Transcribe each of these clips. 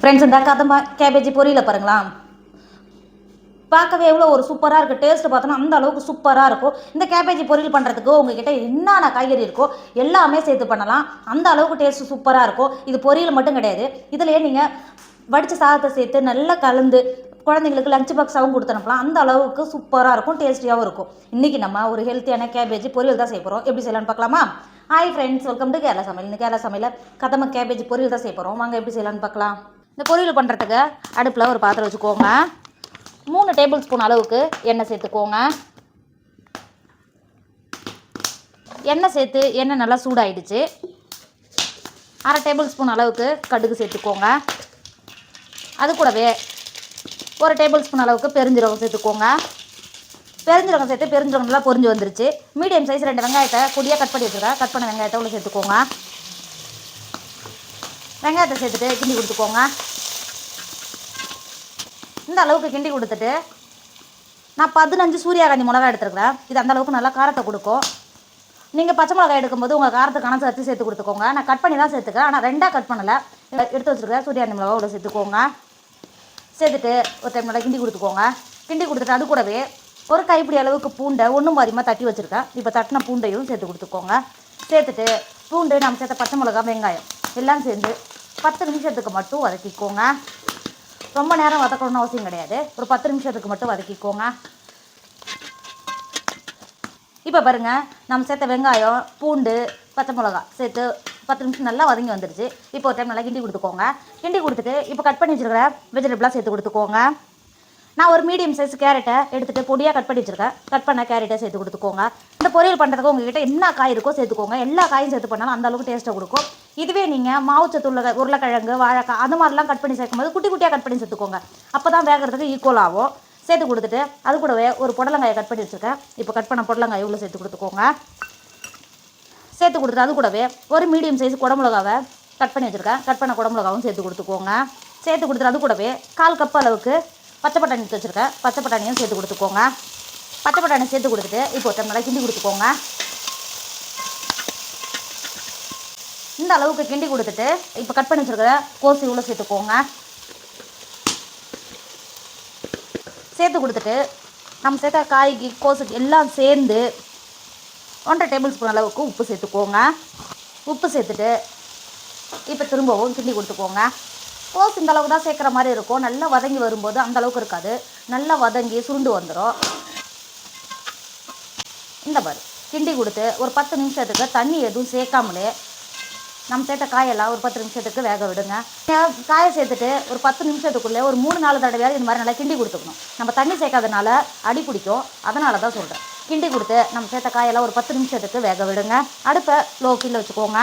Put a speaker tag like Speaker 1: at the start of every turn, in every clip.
Speaker 1: Friends இந்த Kadamba cabbage பொரியல பாருங்களா பார்க்கவே எவ்வளோ ஒரு சூப்பராக இருக்குது டேஸ்ட் பார்த்தோன்னா அந்த அளவுக்கு சூப்பராக இருக்கும். இந்த கேபேஜ் பொரியல் பண்ணுறதுக்கு உங்ககிட்ட என்னென்ன காய்கறி இருக்கோ எல்லாமே சேர்த்து பண்ணலாம். அந்த அளவுக்கு டேஸ்ட் சூப்பராக இருக்கும். இது பொரியல் மட்டும் கிடையாது. இதிலேயே நீங்கள் வடித்த சாதத்தை சேர்த்து நல்லா கலந்து குழந்தைங்களுக்கு லஞ்ச் பாக்ஸாகவும் கொடுத்து அனுப்பலாம். அந்த அளவுக்கு சூப்பராக இருக்கும். டேஸ்டியாகவும் இருக்கும். இன்றைக்கி நம்ம ஒரு ஹெல்த்தியான கேபேஜ் பொரியல் தான் செய்ய போகிறோம் எப்படி செய்யலாம்னு பார்க்கலாமா? Hi friends welcome to Kerala சமையல் இந்த கேரளா சமையல் கதம்ப கேபேஜ் பொரியல் தான் செய்ய போகிறோம் வாங்க எப்படி செய்யலாம்னு பார்க்கலாம். இந்த பொரியல் பண்ணுறதுக்கு அடுப்பில் ஒரு பாத்திரம் வச்சுக்கோங்க. மூணு டேபிள் ஸ்பூன் அளவுக்கு எண்ணெய் சேர்த்துக்கோங்க. எண்ணெய் சேர்த்து எண்ணெய் நல்லா சூடாயிடுச்சு. அரை டேபிள் ஸ்பூன் அளவுக்கு கடுகு சேர்த்துக்கோங்க. அது கூடவே ஒரு டேபிள் ஸ்பூன் அளவுக்கு பெருஞ்சீரகம் சேர்த்துக்கோங்க. பெருஞ்சீரகம் சேர்த்து பெருஞ்சீரகம் நல்லா பொரிஞ்சு வந்துருச்சு. மீடியம் சைஸ் ரெண்டு வெங்காயத்தை பொடியாக கட் பண்ணி வச்சுருக்கேன். கட் பண்ண வெங்காயத்தை உள்ள சேர்த்துக்கோங்க. வெங்காயத்தை சேர்த்துட்டு கிண்டி கொடுத்துக்கோங்க. இந்த அளவுக்கு கிண்டி கொடுத்துட்டு நான் பதினஞ்சு சூரியகாந்தி மிளகா எடுத்துருக்குறேன். இது அந்த அளவுக்கு நல்லா காரத்தை கொடுக்கும். நீங்கள் பச்சை மிளகாய் எடுக்கும்போது உங்கள் காரத்துக்கான சத்து சேர்த்து கொடுத்துக்கோங்க. நான் கட் பண்ணி தான் சேர்த்துக்கிறேன். ஆனால் ரெண்டாக கட் பண்ணலை. எடுத்து வச்சுருக்கேன் சூரியகாந்தி மிளகா சேர்த்துக்கோங்க. சேர்த்துட்டு ஒரு டைம் நல்லா கிண்டி கொடுத்துக்கோங்க. கிண்டி கொடுத்துட்டு அது கூடவே ஒரு கைப்பிடி அளவுக்கு பூண்டை ஒன்றும் பாதிமாக தட்டி வச்சுருக்கேன். இப்போ தட்டின பூண்டையும் சேர்த்து கொடுத்துக்கோங்க. சேர்த்துட்டு பூண்டு நம்ம சேர்த்த பச்சை மிளகா வெங்காயம் எல்லாம் சேர்ந்து பத்து நிமிஷத்துக்கு மட்டும் வதக்கிக்கோங்க. ரொம்ப நேரம் வதக்கணும்னு அவசியம் கிடையாது. ஒரு பத்து நிமிஷத்துக்கு மட்டும் வதக்கிக்கோங்க. இப்போ பாருங்கள் நம்ம சேர்த்த வெங்காயம் பூண்டு பச்சை மிளகா சேர்த்து பத்து நிமிஷம் நல்லா வதங்கி வந்துடுச்சு இப்போ ஒரு டைம் நல்லா கிண்டி கொடுத்துக்கோங்க. கிண்டி கொடுத்துட்டு இப்போ கட் பண்ணி வச்சுருக்கிற வெஜிடபிளாக சேர்த்து கொடுத்துக்கோங்க. நான் ஒரு மீடியம் சைஸ் கேரட்டை எடுத்துகிட்டு பொடியாக கட் பண்ணி வச்சுருக்கேன். கட் பண்ண கேரட்டை சேர்த்து கொடுத்துக்கோங்க. இந்த பொரியல் பண்ணுறதுக்கு உங்ககிட்ட என்ன காய் இருக்கோ சேர்த்துக்கோங்க. எல்லா காயும் சேர்த்து பண்ணாலும் அந்த அளவுக்கு டேஸ்ட்டை கொடுக்கும். இதுவே நீங்கள் மாவுச்சத்து உள்ள உருளைக்கிழங்கு வாழைக்காய் அது மாதிரிலாம் கட் பண்ணி சேர்க்கும்போது குட்டி குட்டியாக கட் பண்ணி சேர்த்துக்கோங்க. அப்போ தான் வேகிறதுக்கு ஈக்குவல் ஆகும். சேர்த்து கொடுத்துட்டு அது கூடவே ஒரு புடலங்காயை கட் பண்ணி வச்சுருக்கேன். இப்போ கட் பண்ண புடலங்காயை உள்ள சேர்த்து கொடுத்துக்கோங்க. சேர்த்து கொடுத்துட்டு அது கூடவே ஒரு மீடியம் சைஸ் குடமிளகாவை கட் பண்ணி வச்சுருக்கேன். கட் பண்ண குடமிளகாவும் சேர்த்து கொடுத்துக்கோங்க. சேர்த்து கொடுத்துட்டு அது கூடவே கால் கப் அளவுக்கு பச்சை பட்டாணி எடுத்து வச்சுருக்கேன். பச்சை பட்டாணியும் சேர்த்து கொடுத்துக்கோங்க. பச்சை பட்டாணி சேர்த்து கொடுத்துட்டு இப்போ ஒரு நல்லா கிண்டி கொடுத்துக்கோங்க. இந்த அளவுக்கு கிண்டி கொடுத்துட்டு இப்போ கட் பண்ணி வச்சுருக்கிற கோசி உள்ளே சேர்த்துக்கோங்க. சேர்த்து கொடுத்துட்டு நம்ம சேர்த்த காய்க்கு கோசுக்கு எல்லாம் சேர்ந்து ஒன்றரை டேபிள் ஸ்பூன் அளவுக்கு உப்பு சேர்த்துக்கோங்க. உப்பு சேர்த்துட்டு இப்போ திரும்பவும் கிண்டி கொடுத்துக்கோங்க. கோஸ் இந்த அளவுக்கு தான் சேர்க்குற மாதிரி இருக்கும். நல்லா வதங்கி வரும்போது அந்த அளவுக்கு இருக்காது. நல்லா வதங்கி சுருண்டு வந்துடும் இந்த மாதிரி கிண்டி கொடுத்து ஒரு பத்து நிமிஷத்துக்கு தண்ணி எதுவும் சேர்க்காமலே நம்ம சேர்த்த காயெல்லாம் ஒரு பத்து நிமிஷத்துக்கு வேக விடுங்க. காயை சேர்த்துட்டு ஒரு பத்து நிமிஷத்துக்குள்ளே ஒரு மூணு நாலு தடவையாவது இந்த மாதிரி நல்லா கிண்டி கொடுத்துக்கணும். நம்ம தண்ணி சேர்க்காதனால அடி பிடிக்கும். அதனால தான் சொல்கிறேன் கிண்டி கொடுத்து நம்ம சேர்த்த காயெல்லாம் ஒரு பத்து நிமிஷத்துக்கு வேக விடுங்க. அடுப்பை லோ ஃபில்ல வச்சுக்கோங்க.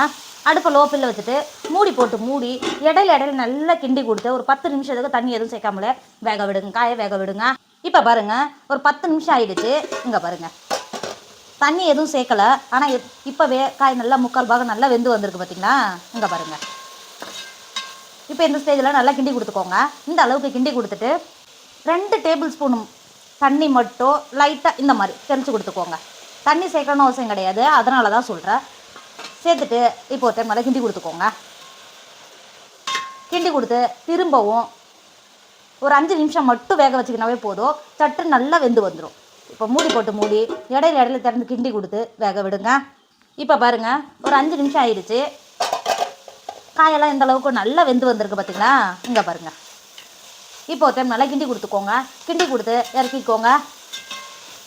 Speaker 1: அடுப்பை லோ ஃபில்ல வச்சுட்டு மூடி போட்டு மூடி இடையில இடையில நல்லா கிண்டி கொடுத்து ஒரு பத்து நிமிஷத்துக்கு தண்ணி எதுவும் சேர்க்காமலே வேக விடுங்க. காயை வேக விடுங்க. இப்போ பாருங்கள் ஒரு பத்து நிமிஷம் ஆயிடுச்சு. இங்கே பாருங்கள் தண்ணி எதுவும் சேர்க்கல. ஆனால் இப்போவே காய் நல்லா முக்கால் பாகம் நல்லா வெந்து வந்திருக்கு பார்த்தீங்களா இங்கே பாருங்கள் இப்போ இந்த ஸ்டேஜில் நல்லா கிண்டி கொடுத்துக்கோங்க. இந்த அளவுக்கு கிண்டி கொடுத்துட்டு ரெண்டு டேபிள் ஸ்பூன் தண்ணி மட்டும் லைட்டாக இந்த மாதிரி தெளித்து கொடுத்துக்கோங்க. தண்ணி சேர்க்கணும்னு அவசியம் கிடையாது. அதனால தான் சொல்கிறேன் சேர்த்துட்டு இப்போ ஒரு டைம் நல்லா கிண்டி கொடுத்துக்கோங்க. கிண்டி கொடுத்து திரும்பவும் ஒரு அஞ்சு நிமிஷம் மட்டும் வேக வச்சுக்கினாவே போதும். சட்டு நல்லா வெந்து வந்துடும் இப்போ மூடி போட்டு மூடி இடையில இடையில திறந்து கிண்டி கொடுத்து வேக விடுங்க. இப்போ பாருங்க ஒரு அஞ்சு நிமிஷம் ஆயிடுச்சு. காயெல்லாம் இந்த அளவுக்கு நல்லா வெந்து வந்திருக்கு பார்த்தீங்களா இங்கே பாருங்க. இப்போ ஒரு டைம் நல்லா கிண்டி கொடுத்துக்கோங்க. கிண்டி கொடுத்து இறக்கிக்கோங்க.